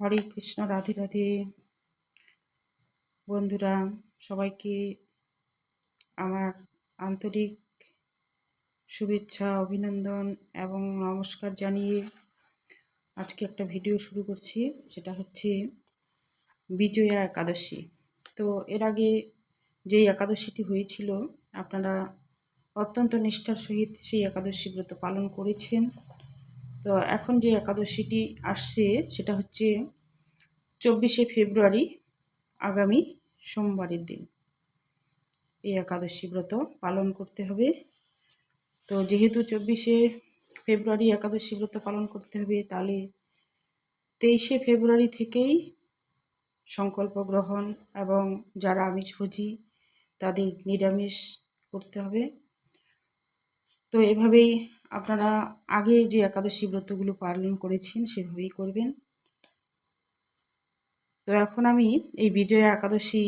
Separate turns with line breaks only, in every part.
হরে কৃষ্ণ, রাধে রাধে। বন্ধুরা, সবাইকে আমার আন্তরিক শুভেচ্ছা, অভিনন্দন এবং নমস্কার জানিয়ে আজকে একটা ভিডিও শুরু করছি সেটা হচ্ছে বিজয়া একাদশী। তো এর আগে যেই একাদশীটি হয়েছিল, আপনারা অত্যন্ত নিষ্ঠার সহিত সেই একাদশী ব্রত পালন করেছেন। তো এখন যে একাদশীটি আসছে, সেটা হচ্ছে চব্বিশে ফেব্রুয়ারি, আগামী সোমবারের দিন। এই একাদশী ব্রত পালন করতে হবে। তো যেহেতু চব্বিশে ফেব্রুয়ারি একাদশী ব্রত পালন করতে হবে, তাহলে তেইশে ফেব্রুয়ারি থেকেই সংকল্প গ্রহণ এবং যারা আমিষভোজী, তাদের নিরামিষ করতে হবে। তো এভাবেই আপনারা আগে যে একাদশী ব্রতগুলো পালন করেছেন সেভাবেই করবেন। তো এখন আমি এই বিজয়া একাদশী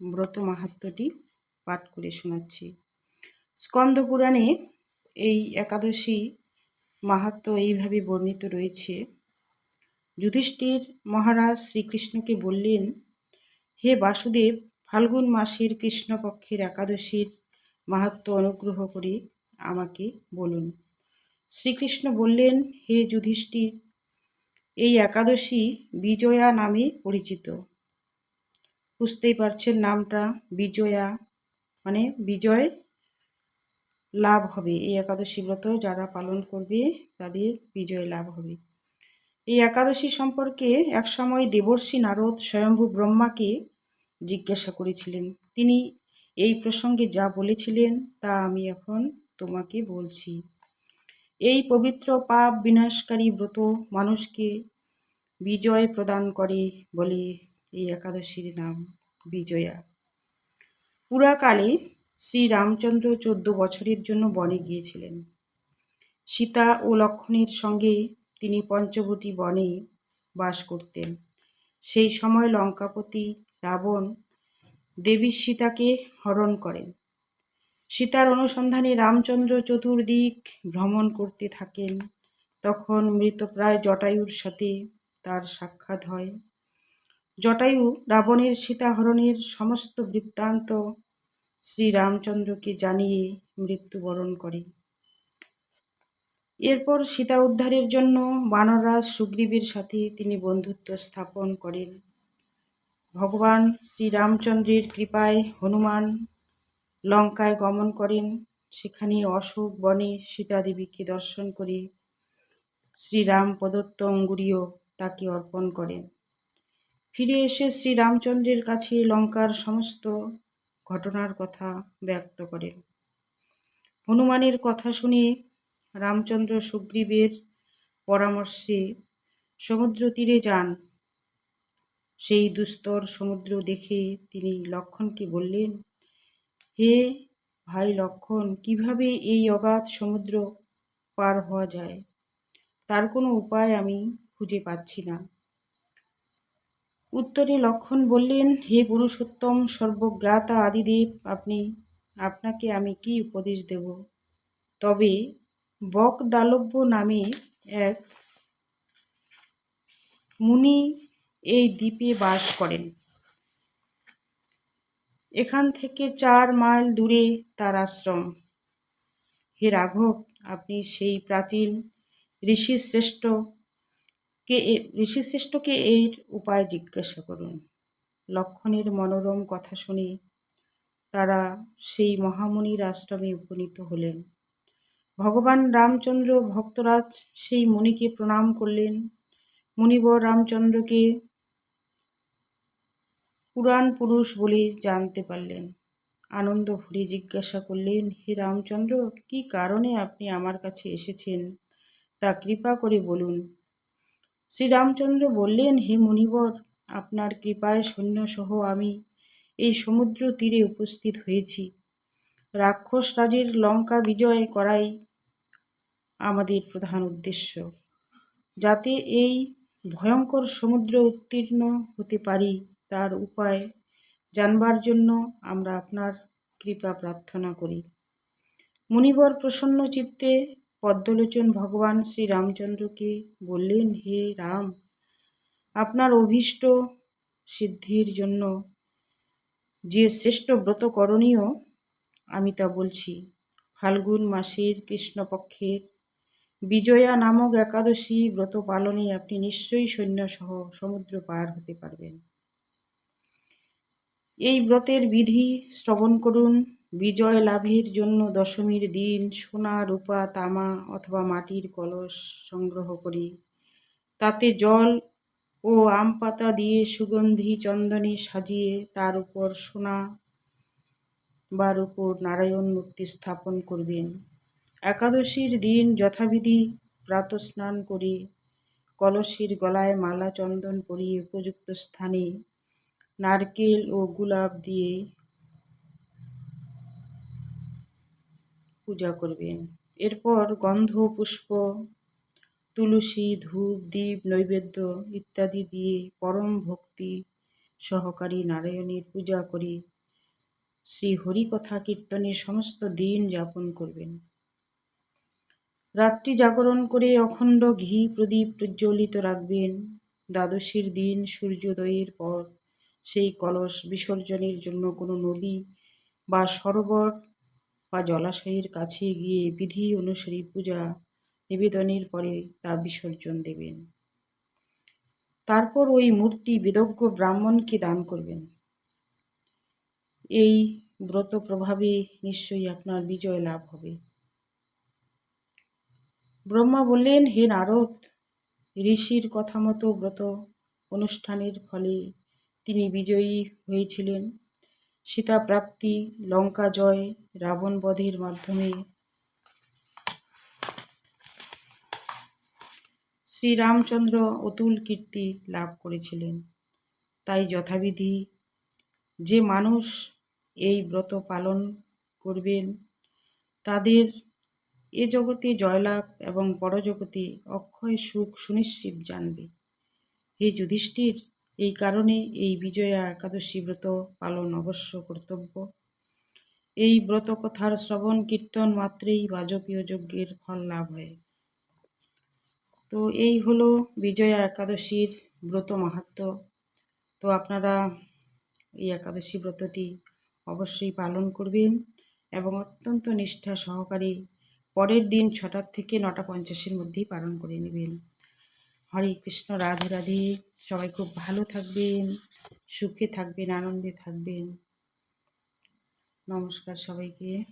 ব্রত মাহাত্মটি পাঠ করে শোনাচ্ছি। স্কন্দ পুরাণে এই একাদশী মাহাত্ম এইভাবে বর্ণিত রয়েছে, যুধিষ্ঠির মহারাজ শ্রীকৃষ্ণকে বললেন, হে বাসুদেব, ফাল্গুন মাসের কৃষ্ণপক্ষের একাদশীর মাহাত্ম অনুগ্রহ করে আমাকে বলুন। শ্রীকৃষ্ণ বললেন, হে যুধিষ্ঠির, এই একাদশী বিজয়া নামে পরিচিত। বুঝতেই পারছেন নামটা, বিজয়া মানে বিজয় লাভ হবে। এই একাদশী ব্রত যারা পালন করবে, তাদের বিজয় লাভ হবে। এই একাদশী সম্পর্কে একসময় দেবর্ষী নারদ স্বয়ম্ভু ব্রহ্মাকে জিজ্ঞাসা করেছিলেন। তিনি এই প্রসঙ্গে যা বলেছিলেন, তা আমি এখন তোমাকে বলছি। এই পবিত্র পাপ বিনাশকারী ব্রত মানুষকে বিজয় প্রদান করে বলে এই একাদশীর নাম, বিজয়া। পুরাকালে শ্রী রামচন্দ্র চোদ্দ বছরের জন্য বনে গিয়েছিলেন। সীতা ও লক্ষণের সঙ্গে তিনি পঞ্চবটী বনে বাস করতেন। সেই সময় লঙ্কাপতি রাবণ দেবী সীতাকে হরণ করেন। সীতার অনুসন্ধানে রামচন্দ্র চতুর্দিক ভ্রমণ করতে থাকেন। তখন মৃতপ্রায় জটায়ুর সাথে তার সাক্ষাৎ হয়। জটায়ু রাবণের সীতাহরণের সমস্ত বৃত্তান্ত শ্রীরামচন্দ্রকে জানিয়ে মৃত্যুবরণ করে। এরপর সীতা উদ্ধারের জন্য বানররাজ সুগ্রীবের সাথে তিনি বন্ধুত্ব স্থাপন করেন। ভগবান শ্রীরামচন্দ্রের কৃপায় হনুমান লঙ্কায় গমন করেন সেখানে অশোক, বনে সীতাদেবীকে দর্শন করে শ্রীরাম প্রদত্ত অঙ্গুরীয় তাকে অর্পণ করেন। ফিরে এসে শ্রীরামচন্দ্রের কাছে লঙ্কার সমস্ত ঘটনার কথা ব্যক্ত করেন। হনুমানের কথা শুনে রামচন্দ্র সুগ্রীবের পরামর্শে সমুদ্র তীরে যান। সেই দুস্তর সমুদ্র দেখে তিনি লক্ষণকে বললেন হে ভাই লক্ষণ, কীভাবে এই অগাধ সমুদ্র পার হওয়া যায়? তার কোনো উপায় আমি খুঁজে পাচ্ছি না। উত্তরে লক্ষণ বললেন, হে পুরুষোত্তম, সর্বজ্ঞাতা আদিদেব, আপনি, আপনাকে আমি কি উপদেশ দেব? তবে বক দালব্য নামে এক মুনি এই দ্বীপে বাস করেন। এখান থেকে চার মাইল দূরে তার আশ্রম। হে রাঘব, আপনি সেই প্রাচীন ঋষিশ্রেষ্ঠ কে ঋষিশ্রেষ্ঠকে এর উপায় জিজ্ঞাসা করুন। লক্ষণের মনোরম কথা শুনে তারা সেই মহামুনির আশ্রমে উপনীত হলেন। ভগবান রামচন্দ্র ভক্তরাজ সেই মুনিকে প্রণাম করলেন। মুনিবর রামচন্দ্রকে পুরাণ পুরুষ বলে জানতে পারলেন। আনন্দ ভরে জিজ্ঞাসা করলেন, হে রামচন্দ্র, কি কারণে আপনি আমার কাছে এসেছেন? তা কৃপা করে বলুন। শ্রীরামচন্দ্র বললেন, হে মুনিবর, আপনার কৃপায় সৈন্যসহ আমি এই সমুদ্র তীরে উপস্থিত হয়েছি। রাক্ষস রাজের লঙ্কা বিজয় করাই আমাদের প্রধান উদ্দেশ্য। যাতে এই ভয়ঙ্কর সমুদ্র উত্তীর্ণ হতে পারি তার উপায় জানবার জন্য আমরা আপনার কৃপা প্রার্থনা করি। মুনিবর প্রসন্ন চিত্তে পদ্মলোচন ভগবান শ্রী রামচন্দ্রকে বললেন, হে রাম, আপনার অভীষ্ট সিদ্ধির জন্য যে শ্রেষ্ঠ ব্রত করণীয়, আমি তা বলছি। ফাল্গুন মাসের কৃষ্ণপক্ষের বিজয়া নামক একাদশী ব্রত পালনে আপনি নিশ্চয়ই সৈন্যসহ সমুদ্র পার হতে পারবেন। এই ব্রতের বিধি শ্রবণ করুন। বিজয় লাভের জন্য দশমীর দিন সোনা, রূপা, তামা অথবা মাটির কলস সংগ্রহ করি। তাতে জল ও আম পাতা দিয়ে সুগন্ধি, চন্দনে সাজিয়ে তার উপর সোনা বার উপর নারায়ণ মূর্তি স্থাপন করবেন। একাদশীর দিন যথাবিধি প্রাতস্নান করে। কলসীর গলায় মালা চন্দন পরিয়ে উপযুক্ত স্থানে নারকেল ও গোলাপ দিয়ে পূজা করবেন। এরপর গন্ধ, পুষ্প, তুলসী, ধূপ, দীপ, নৈবেদ্য ইত্যাদি দিয়ে পরম ভক্তি সহকারী নারায়ণের পূজা করে শ্রী হরিকথা কীর্তনে সমস্ত দিন যাপন করবেন। রাত্রি জাগরণ করে অখণ্ড ঘি প্রদীপ প্রজ্বলিত রাখবেন। দ্বাদশীর দিন সূর্যোদয়ের পর সেই কলস বিসর্জনের জন্য কোনো নদী বা সরোবর বা জলাশয়ের কাছে গিয়ে বিধি অনুসারী পূজা নিবেদনের পরে তা বিসর্জন দেবেন। তারপর ওই মূর্তি বিদজ্ঞ ব্রাহ্মণকে দান করবেন। এই ব্রত প্রভাবে নিশ্চয়ই আপনার বিজয় লাভ হবে। ব্রহ্মা বললেন, হে নারদ, ঋষির কথা মতো ব্রত অনুষ্ঠানের ফলে তিনি বিজয়ী হয়েছিলেন। সীতা প্রাপ্তি লঙ্কা জয়, রাবণ বধের মাধ্যমে। শ্রীরামচন্দ্র অতুল কীর্তি লাভ করেছিলেন। তাই যথাবিধি যে মানুষ এই ব্রত পালন করবেন, তাদের এ জগতে জয়লাভ এবং পরজগতে অক্ষয় সুখ সুনিশ্চিত জানবে। হে যুধিষ্ঠির এই কারণে এই বিজয়া একাদশী ব্রত পালন অবশ্য কর্তব্য। এই ব্রত কথার শ্রবণ, কীর্তন মাত্রেই বাজপীয় যজ্ঞের ফল লাভ হয়। তো এই হলো বিজয়া একাদশীর ব্রত মাহাত্ম। তো আপনারা এই একাদশী ব্রতটি অবশ্যই পালন করবেন এবং অত্যন্ত নিষ্ঠা সহকারে পরের দিন ছটার থেকে নটা পঞ্চাশের মধ্যেই পালন করে নেবেন। হরে কৃষ্ণ রাধে রাধে। সবাই খুব ভালো থাকবেন সুখে থাকবেন আনন্দে থাকবেন। নমস্কার সবাইকে।